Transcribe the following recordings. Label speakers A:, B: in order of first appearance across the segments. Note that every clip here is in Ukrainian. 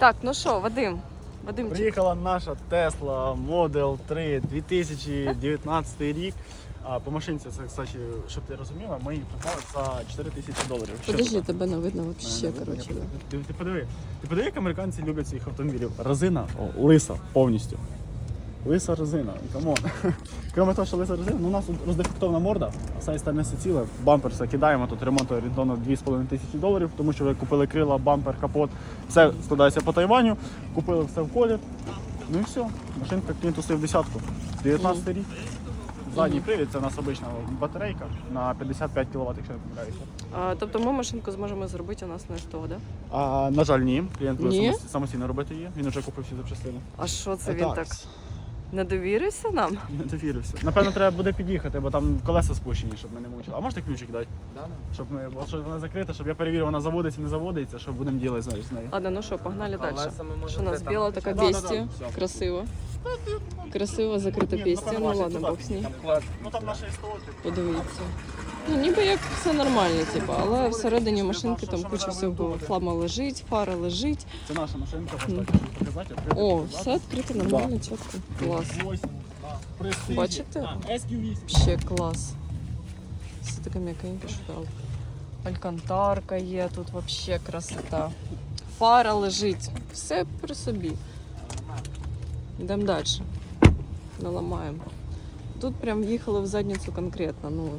A: Так, ну що, Вадим? Вадимчик.
B: Приїхала наша Tesla Model 3 2019 рік. А по машинці, це, кстати, щоб ти розуміла, ми її придбали за 4 тисячі доларів. Ще
A: Подожди, тебе не видно вообще, коротше.
B: Ти, ти подиви. Ти подиви, як американці люблять своїх автомобілів. Резина о, лиса повністю. Лиса резина, камон. Крім того, що лиса резина, ну у нас тут роздефектована морда, а сайт стане все ціле, бампер все кидаємо, тут ремонт орієнтовно 2,5 тисячі доларів, тому що ви купили крила, бампер, капот, все складається по Тайваню, купили все в колір. Ну і все, машинка клієнту в десятку. 19 рік. Задній привід, це у нас обична батарейка на 55 кВт, якщо не помиляюся.
A: А, тобто ми машинку зможемо зробити у нас на СТО, да?
B: А, на жаль, ні. Клієнт буде
A: Ні?
B: самостійно робити її. Він вже купив всі запчастини.
A: А що це він
B: Отак.
A: так не довірився нам?
B: Не довірився. Напевно, треба буде під'їхати, бо там колеса спущені, щоб ми не мучили. А можете ключик дати? Да, Щоб ми, бо щоб вона закрита, щоб я перевірив, вона заводиться, не заводиться, що будемо ділити знаєш, з нею.
A: Ладно, ну що, погнали далі. Що у нас біла така
B: Да, да, да,
A: бестія, красиво. Красиво закрита пістя,
B: напевно,
A: ну ладно, бог з
B: під'їхали. Ну.
A: Подивіться. Ну, ніби як все нормально, типу, але всередині машинки там куча всього хлама лежить, фара лежить.
B: Це наша машинка, показати.
A: О, все відкрито нормально, чітко. Клас. Бачите? Ще клас. Все таке м'якеньке, що. Алькантарка є, тут взагалі красота. Фара лежить. Все при собі. Йдемо далі. Наламаємо. Тут прям в'їхали в задницю конкретно. Ну,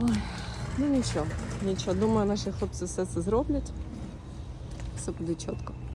A: Ой, ну нічого, нічого. Думаю, наші хлопці все це зроблять. Все буде чітко.